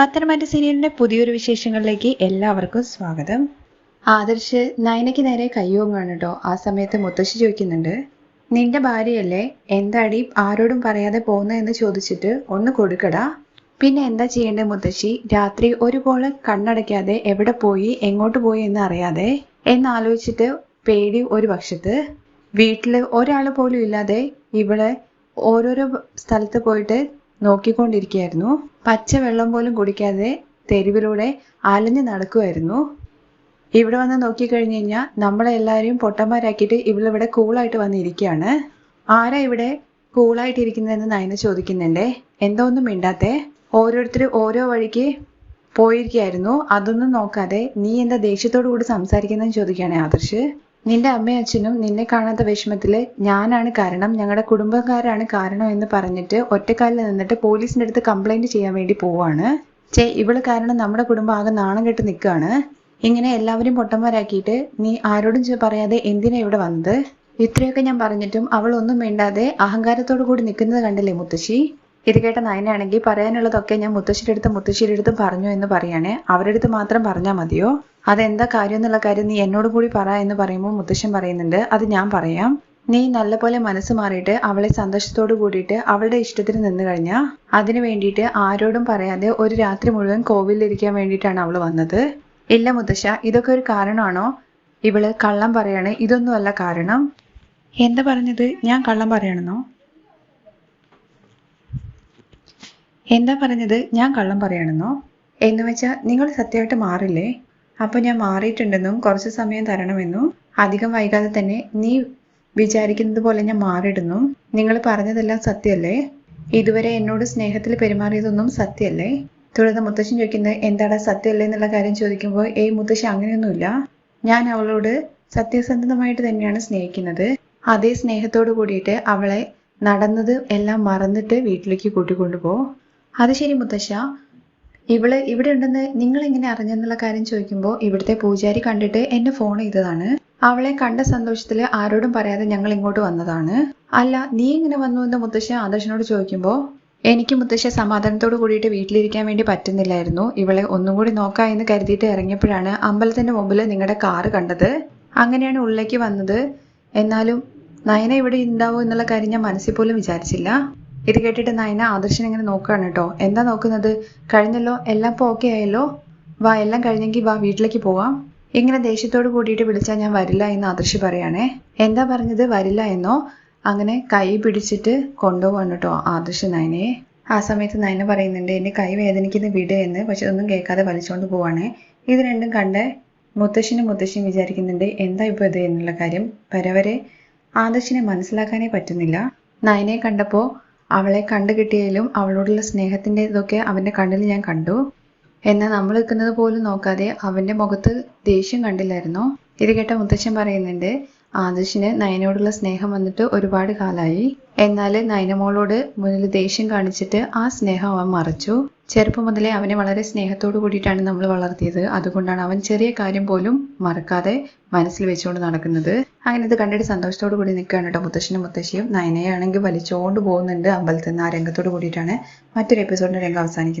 പത്തനംതിട്ട സീരിയലിന്റെ പുതിയൊരു വിശേഷങ്ങളിലേക്ക് എല്ലാവർക്കും സ്വാഗതം. ആദർശ് നയനയ്ക്ക് നേരെ കയ്യോങ്ങാണ് കേട്ടോ ആ സമയത്ത് മുത്തശ്ശി ചോദിക്കുന്നുണ്ട് നിന്റെ ഭാര്യയല്ലേ? എന്താടി ആരോടും പറയാതെ പോകുന്നതെന്ന് ചോദിച്ചിട്ട് ഒന്ന് കൊടുക്കടാ? പിന്നെ എന്താ ചെയ്യേണ്ടത് മുത്തശ്ശി? രാത്രി ഒരുപോലെ കണ്ണടയ്ക്കാതെ എവിടെ പോയി എങ്ങോട്ട് പോയി എന്ന് അറിയാതെ? എന്നാലോചിച്ചിട്ട് പേടി ഒരു പക്ഷത്ത്. വീട്ടിൽ ഒരാൾ പോലും ഇല്ലാതെ ഇവൾ ഓരോരോ സ്ഥലത്ത് പോയിട്ട് നോക്കിക്കൊണ്ടിരിക്കുകയായിരുന്നു. പച്ചവെള്ളം പോലും കുടിക്കാതെ തെരുവിലൂടെ അലഞ്ഞു നടക്കുമായിരുന്നു ഇവിടെ വന്ന് നോക്കിക്കഴിഞ്ഞു കഴിഞ്ഞാൽ നമ്മളെ എല്ലാവരെയും പൊട്ടന്മാരാക്കിയിട്ട് ഇവളിവിടെ കൂളായിട്ട് വന്നിരിക്കുകയാണ്. ആരാ ഇവിടെ കൂളായിട്ടിരിക്കുന്നതെന്ന് നയന ചോദിക്കുന്നുണ്ടേ. എന്തോ ഒന്നും മിണ്ടാത്തെ? ഓരോരുത്തർ ഓരോ വഴിക്ക് പോയിരിക്കുകയായിരുന്നു. അതൊന്നും നോക്കാതെ നീ എന്താ ദേഷ്യത്തോടു കൂടി സംസാരിക്കുന്നതെന്ന് ചോദിക്കുകയാണ് ആദർശ്. നിന്റെ അമ്മയും അച്ഛനും നിന്നെ കാണാത്ത വിഷമത്തിൽ ഞാനാണ് കാരണം ഞങ്ങളുടെ കുടുംബക്കാരാണ് കാരണം എന്ന് പറഞ്ഞിട്ട് ഒറ്റക്കാലിൽ നിന്നിട്ട് പോലീസിന്റെ അടുത്ത് കംപ്ലൈന്റ് ചെയ്യാൻ വേണ്ടി പോവാണ്. ചേ ഇവൾ കാരണം നമ്മുടെ കുടുംബം ആകെ നാണം കെട്ട് നിൽക്കുകയാണ് ഇങ്ങനെ എല്ലാവരും പൊട്ടന്മാരാക്കിയിട്ട് നീ ആരോടും പറയാതെ എന്തിനാ ഇവിടെ വന്നത്? ഇത്രയൊക്കെ ഞാൻ പറഞ്ഞിട്ടും അവൾ ഒന്നും വേണ്ടാതെ അഹങ്കാരത്തോടു കൂടി നിൽക്കുന്നത് കണ്ടില്ലേ മുത്തശ്ശി? ഇത് കേട്ട നയനാണെങ്കിൽ പറയാനുള്ളതൊക്കെ ഞാൻ മുത്തശ്ശിയുടെ അടുത്ത് മുത്തശ്ശിയുടെ അടുത്ത് പറഞ്ഞു എന്ന് പറയണേ. അവരുടെ അടുത്ത് മാത്രം പറഞ്ഞാൽ മതിയോ? അതെന്താ കാര്യം എന്നുള്ള കാര്യം നീ എന്നോട് കൂടി പറ എന്ന് പറയുമ്പോൾ മുത്തശ്ശൻ പറയുന്നുണ്ട്. അത് ഞാൻ പറയാം. നീ നല്ലപോലെ മനസ്സ് മാറിയിട്ട് അവളെ സന്തോഷത്തോട് കൂടിയിട്ട് അവളുടെ ഇഷ്ടത്തിന് നിന്ന് കഴിഞ്ഞാൽ അതിനു വേണ്ടിയിട്ട് ആരോടും പറയാതെ ഒരു രാത്രി മുഴുവൻ കോവിലിരിക്കാൻ വേണ്ടിയിട്ടാണ് അവൾ വന്നത്. ഇല്ല മുത്തശ്ശ ഇതൊക്കെ ഒരു കാരണമാണോ? ഇവൾ കള്ളം പറയാണ്. ഇതൊന്നുമല്ല കാരണം. എന്താ പറഞ്ഞത്? ഞാൻ കള്ളം പറയണമെന്നോ? എന്താ പറഞ്ഞത്? ഞാൻ കള്ളം പറയണമെന്നോ എന്ന് വെച്ചാൽ നിങ്ങൾ സത്യമായിട്ട് മാറില്ലേ? അപ്പൊ ഞാൻ മാറിയിട്ടുണ്ടെന്നും കുറച്ച് സമയം തരണമെന്നും അധികം വൈകാതെ തന്നെ നീ വിചാരിക്കുന്നത് പോലെ ഞാൻ മാറിയിടുന്നു നിങ്ങൾ പറഞ്ഞതെല്ലാം സത്യമല്ലേ? ഇതുവരെ എന്നോട് സ്നേഹത്തിൽ പെരുമാറിയതൊന്നും സത്യമല്ലേ? തുടർന്ന് മുത്തശ്ശൻ ചോദിക്കുന്നത് എന്താടാ സത്യമല്ലേ എന്നുള്ള കാര്യം ചോദിക്കുമ്പോൾ ഏയ് മുത്തശ്ശി അങ്ങനെയൊന്നുമില്ല. ഞാൻ അവളോട് സത്യസന്ധമായിട്ട് തന്നെയാണ് സ്നേഹിക്കുന്നത്. അതേ സ്നേഹത്തോട് കൂടിയിട്ട് അവളെ നടന്നത് എല്ലാം മറന്നിട്ട് വീട്ടിലേക്ക് കൂട്ടിക്കൊണ്ടുപോ. അത് ശരി മുത്തശ്ശ. ഇവൾ ഇവിടെ ഉണ്ടെന്ന് നിങ്ങൾ എങ്ങനെ അറിഞ്ഞെന്നുള്ള കാര്യം ചോദിക്കുമ്പോൾ ഇവിടുത്തെ പൂജാരി കണ്ടിട്ട് എന്നെ ഫോൺ ചെയ്തതാണ്. അവളെ കണ്ട സന്തോഷത്തിൽ ആരോടും പറയാതെ ഞങ്ങൾ ഇങ്ങോട്ട് വന്നതാണ്. അല്ല നീ ഇങ്ങനെ വന്നു എന്ന് മുത്തശ്ശ ആദർശനോട് ചോദിക്കുമ്പോൾ എനിക്ക് മുത്തശ്ശ സമാധാനത്തോട് കൂടിയിട്ട് വീട്ടിലിരിക്കാൻ വേണ്ടി പറ്റുന്നില്ലായിരുന്നു. ഇവളെ ഒന്നും കൂടി നോക്കാം എന്ന് കരുതിയിട്ട് ഇറങ്ങിയപ്പോഴാണ് അമ്പലത്തിന്റെ മുമ്പിൽ നിങ്ങളുടെ കാറ് കണ്ടത്. അങ്ങനെയാണ് ഉള്ളിലേക്ക് വന്നത്. എന്നാലും നയന ഇവിടെ ഉണ്ടാവും എന്നുള്ള കാര്യം ഞാൻ മനസ്സിൽ പോലും വിചാരിച്ചില്ല. ഇത് കേട്ടിട്ട് നയന ആദർശൻ ഇങ്ങനെ നോക്കുകയാണ് കേട്ടോ. എന്താ നോക്കുന്നത്? കഴിഞ്ഞല്ലോ? എല്ലാം ഇപ്പോൾ ഓക്കെ ആയല്ലോ? വാ എല്ലാം കഴിഞ്ഞെങ്കിൽ വാ വീട്ടിലേക്ക് പോവാം. ഇങ്ങനെ ദേഷ്യത്തോട് കൂടിയിട്ട് വിളിച്ചാൽ ഞാൻ വരില്ല എന്ന് ആദർശ് പറയുകയാണേ എന്താ പറഞ്ഞത്? വരില്ല എന്നോ? അങ്ങനെ കൈ പിടിച്ചിട്ട് കൊണ്ടുപോകാണ് കേട്ടോ ആദർശ് നയനയെ. ആ സമയത്ത് നയന പറയുന്നുണ്ട് എന്റെ കൈ വേദനിക്കുന്ന വിട് എന്ന്. പക്ഷെ ഒന്നും കേൾക്കാതെ വലിച്ചുകൊണ്ട് പോവാണേ. ഇത് രണ്ടും കണ്ട് മുത്തശ്ശനും മുത്തശ്ശിയും വിചാരിക്കുന്നുണ്ട് എന്താ ഇപ്പോൾ ഇത് എന്നുള്ള കാര്യം. വരവരെ ആദർശിനെ മനസ്സിലാക്കാനേ പറ്റുന്നില്ല. നയനെ കണ്ടപ്പോൾ അവളെ കണ്ടു കിട്ടിയതിലും അവളോടുള്ള സ്നേഹത്തിന്റെ ഇതൊക്കെ അവന്റെ കണ്ണിൽ ഞാൻ കണ്ടു. എന്നാൽ നമ്മൾ നിൽക്കുന്നത് പോലും നോക്കാതെ അവന്റെ മുഖത്ത് ദേഷ്യം കണ്ടില്ലായിരുന്നു? ഇത് കേട്ട മുത്തച്ഛൻ പറയുന്നുണ്ട് ആദർശിന് നയനോടുള്ള സ്നേഹം വന്നിട്ട് ഒരുപാട് കാലായി. എന്നാൽ നയനമോളോട് മുന്നിൽ ദേഷ്യം കാണിച്ചിട്ട് ആ സ്നേഹം അവൻ മറച്ചു. ചെറുപ്പം മുതലേ അവനെ വളരെ സ്നേഹത്തോടു കൂടിയിട്ടാണ് നമ്മൾ വളർത്തിയത്. അതുകൊണ്ടാണ് അവൻ ചെറിയ കാര്യം പോലും മറക്കാതെ മനസ്സിൽ വെച്ചുകൊണ്ട് നടക്കുന്നത്. അങ്ങനെ ഇത് കണ്ടിട്ട് സന്തോഷത്തോടു കൂടി നിൽക്കുകയാണ് കേട്ടോ മുത്തശ്ശനും മുത്തശ്ശിയും. നയനയാണെങ്കിൽ വലിച്ചുകൊണ്ട് പോകുന്നുണ്ട് അമ്പലത്തിൽ നിന്ന് ആ രംഗത്തോട് കൂടിയിട്ടാണ് മറ്റൊരു എപ്പിസോഡിന്റെ രംഗം അവസാനിക്കുന്നത്.